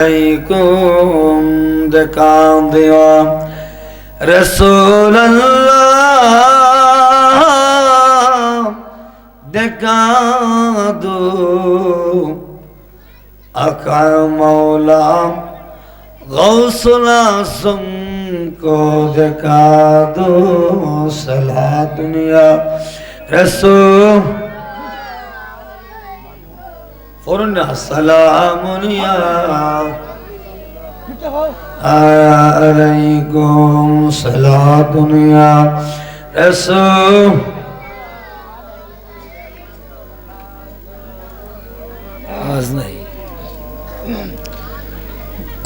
عليكم دکان دیوا رسول اللہ دکان دو اکا مولا غوث العظم کو دکان دو صلاح دنیا رسول না সালামুনিয়া আলাইকুম। সালাতুনিয়া রাসূল। আওয়াজ নাই।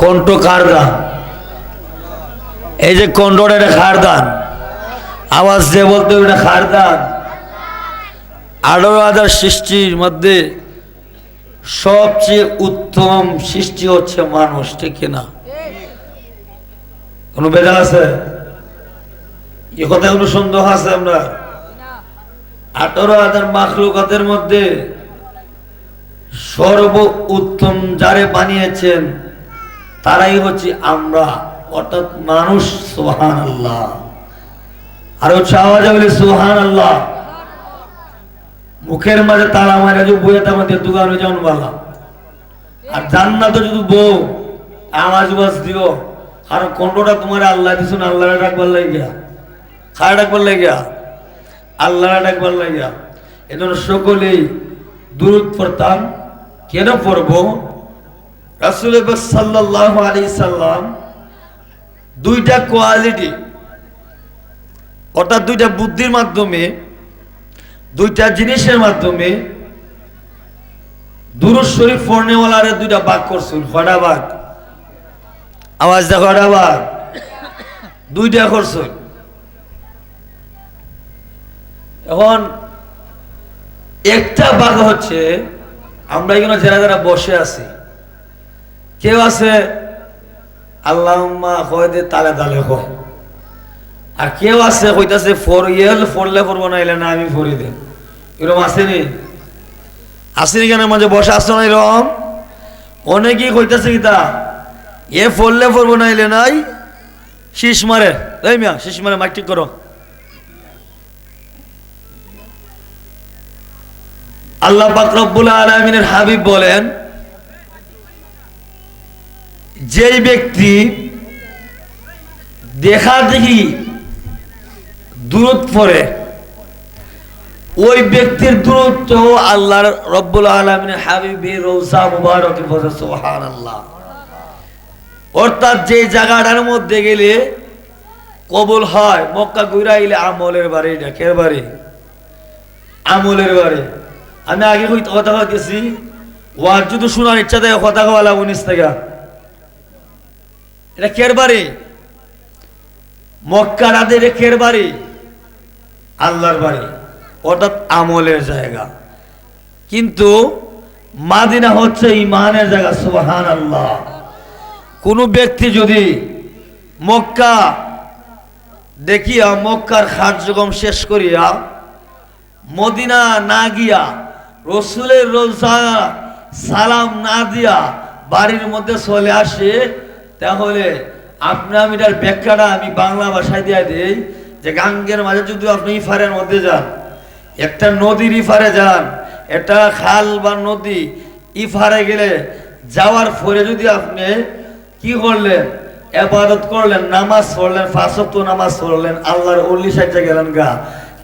কণ্ঠ কার গান এই যে কণ্ঠটা এটা খার দান আওয়াজ দিয়ে বলতে এটা খার দান আঠারো হাজার সৃষ্টির মধ্যে সবচেয়ে উত্তম সৃষ্টি হচ্ছে মানুষ, ঠিক কিনা কোনো বেজাল আছে? এ কথায় কোনো সন্দেহ আছে আমরা আঠারো হাজার মাখলুকাতের মধ্যে সর্ব উত্তম যারে বানিয়েছেন, তারাই হচ্ছে আমরা, অর্থাৎ মানুষ সোহান আল্লাহ আর হচ্ছে আওয়াজ সোহান আল্লাহ মুখের মাঝে তালা মারে যে বইয়েতে হয়ে যেমন বলা আর জান্নাত যদি বউ আওয়াজ বাজ দিও, আর কণ্ঠটা তোমার আল্লাহ দিছুন আল্লাহ ডাকবার লাগিয়া। খায় ডাকবার লাগিয়া? আল্লাহ ডাকবার লাগিয়া। এজন্য সকলেই দূরত পড়তাম। কেন পড়ব? রাসুল সাল্লাহ আলী সাল্লাম দুইটা কোয়ালিটি, অর্থাৎ দুইটা বুদ্ধির মাধ্যমে দুইটা জিনিসের মাধ্যমে দুরুদ শরীফ দুইটা করছেন, কয়টা বাক? দুইটা করছেন। এখন একটা বাঘ হচ্ছে, আমরা এখানে যারা যারা বসে আছি, কেউ আছে আল্লাহ হয়দে তালে তালে হয় আর কেউ আছে কইতাছে, ফর ইয়েল ফরলে ফরবো না এলে না, আমি ফরি দেব। এরকম আসেনি? আসেনি কেন? মাঝে বসে আসছো না এরকম? অনেকেই কইতাছে কিতা এ ফরলে ফরবো না এলে নাই, শীষ মারে। এই মিয়া, শীষ মারে মাইক ঠিক করো। আল্লাহ পাক রব্বুল আলমিনের হাবিব বলেন, যেই ব্যক্তি দেখা দেখি দূরত পড়ে। ওই ব্যক্তির দূরত্ব আল্লাহর রব্বুল আলমিনের হাবিবি রৌসা মুবারক সোহান আল্লাহ অর্থাৎ যে জায়গাটার মধ্যে গেলে কবুল হয়, মক্কা গুইরাইলে আমলের বাড়ি ডাকের বাড়ি, আমলের বাড়ি। আমি আগে কথা গেছি ওয়াজ যদি শোনার ইচ্ছা দেয় কথা কওয়ালা উনিশ থেকে। এটা কের বাড়ি? মক্কা রাদের কের বাড়ি? আল্লাহর বাড়ি। অর্থাৎ আমলের জায়গা। কিন্তু মাদিনা হচ্ছে ইমানের জায়গা সুবাহান আল্লাহ কোন ব্যক্তি যদি মক্কা দেখিয়া মক্কার কার্যক্রম শেষ করিয়া মদিনা না গিয়া রসুলের রোজা সালাম না দিয়া বাড়ির মধ্যে চলে আসে, তাহলে আপনি আমি ব্যাখ্যাটা আমি বাংলা ভাষায় দিয়ে দিই। যে গাঙ্গের মাঝে যদি আপনি ইফারের মধ্যে যান, একটা নদীর ইফারে যান, একটা খাল বা নদী ইফারে গেলে যাওয়ার পরে যদি আপনি কি করলেন? এবাদত করলেন, নামাজ পড়লেন ফাঁসত্ব নামাজ পড়লেন, আল্লাহর অল্লি সাইডে গেলেন গা।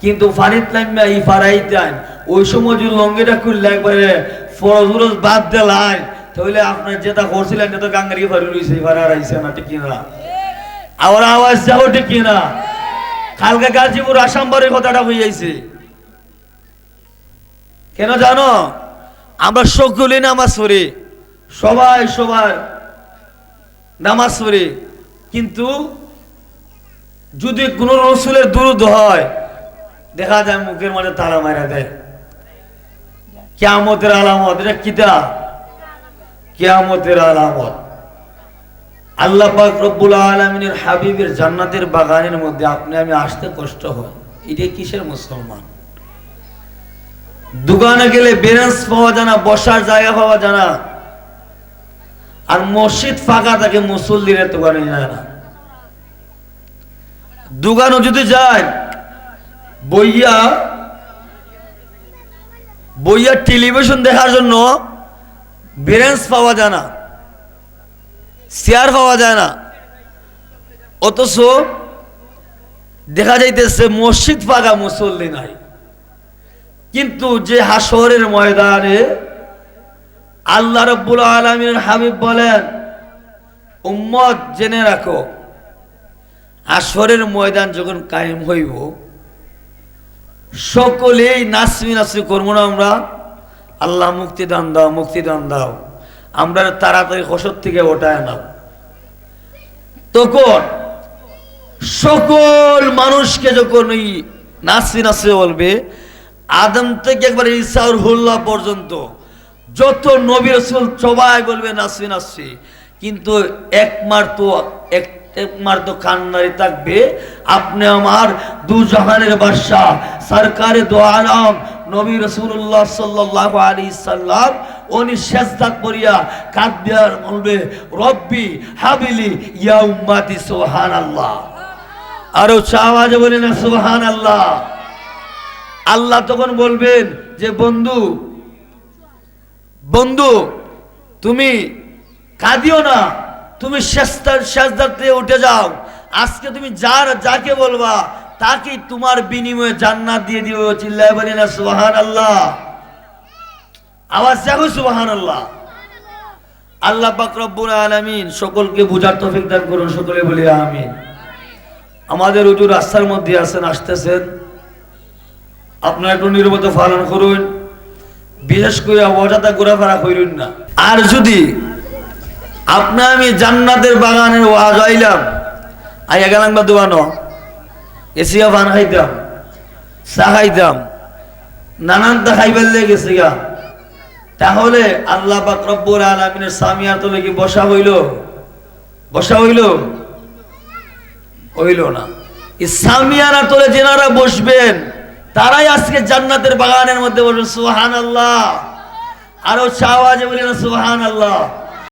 কিন্তু ফানিত নামিয়া ইফারাই দেন ওই সময় যদি লঙ্গিটা খুললে একবারে ফরজ বাদ দিলেন তাহলে আপনার যেটা করছিলেন, এটা গাঙ্গের ইফারে রয়েছে ইফারে আর না, ঠিক কিনা? আবার আওয়াজ যাও ঠিক কিনা? কালকে গাজীপুর আসামবাড়ির কথাটা হয়ে যাইছে কেন জানো? আমরা সকলে নামাজ পড়ি। সবাই সবার নামাজ পড়ি। কিন্তু যদি কোনো রসুলের দুরুদ হয়, দেখা যায় মুখের মাঝে তারা মারা দেয়। কেয়ামতের আলামত, এটা কিতা? কেয়ামতের আলামত। আল্লাহ পাক রব্বুল আলমিনের হাবিবের জান্নাতের বাগানের মধ্যে আপনি আমি আসতে কষ্ট হয়। এটা কিসের মুসলমান? দোকানে গেলে বেরেন্স পাওয়া জানা বসার জায়গা পাওয়া জানা আর মসজিদ ফাঁকা থাকে, মুসল্লিরা দোকানে যায় না। দোকানও যদি যায়, বইয়া বইয়া টেলিভিশন দেখার জন্য ব্রেঞ্চ পাওয়া যায় না হওয়া যায় না। অথচ দেখা যাইতেছে মসজিদ ফাঁকা মুসল্লি নাই। কিন্তু যে হাসরের ময়দানে আল্লাহ রব্বুল আলমীর হাবিব বলেন, উম্মত জেনে রাখো, হাসরের ময়দান যখন কায়েম হইব, সকলেই নাসমি নাসমি করব না আমরা? আল্লাহ মুক্তি দান দাও, মুক্তি দান দাও। আমরা তাড়াতাড়ি হসর থেকে ওঠায় নাও তখন সকল মানুষকে যখন ওই নাসি নাসি বলবে, আদম থেকে একবার ইসাউর হুল্লাহ পর্যন্ত যত নবী রসুল সবাই বলবে নাসি নাসি কিন্তু একমার তো, এক একমার তো কান্নারি থাকবে। আপনি আমার দু জাহানের বাদশাহ, সরকারে দো আলম নবী রসুল্লাহ সাল্লাহ আলী সাল্লাম উনি শেষদা করিয়া কাঁদবে আর বলবে, রব্বি হাবিলি ইয়া উম্মাতি সোহান আল্লাহ আরও চাওয়াজে বলে না সুবহান আল্লাহ আল্লাহ তখন বলবেন যে, বন্ধু বন্ধু, তুমি কাঁদিও না, তুমি শেষদার শেষদার থেকে উঠে যাও। আজকে তুমি যার, যাকে বলবা তাকে তোমার বিনিময়ে জান্নাত দিয়ে দিও চিল্লায় বলি না সুবহান আল্লাহ আওয়াজ দেখো সুবহান আল্লাহ আল্লাহ পাক রব্বুল আলামিন সকলকে বুঝার তৌফিক দান করুন, সকলে বলি আমিন। আমাদের উজু রাস্তার মধ্যে আছেন, আসতেছেন। আপনারা একটু নিরবত পালন করুন। বিশেষ করে অযথা ঘোরাফেরা করুন না। আর যদি আপনি আমি জান্নাতের বাগানের ওয়াজ আইলাম, আইয়া গেলাম বা দোয়ানো এসিয়া পান খাইতাম, চা খাইতাম নানানটা খাইবার লেগে গেছে গা। তাহলে আল্লাহ পাক রব্বুল আলামিনের সামিয়ার তলে কি বসা হইল? বসা হইল? হইল না। ইসলামিয়ারা তোলে যেনারা বসবেন, তারাই আজকে জান্নাতের বাগানের মধ্যে বসবেন। সুহান আল্লাহ আরও চাওয়া যে বলি না সুহান আল্লাহ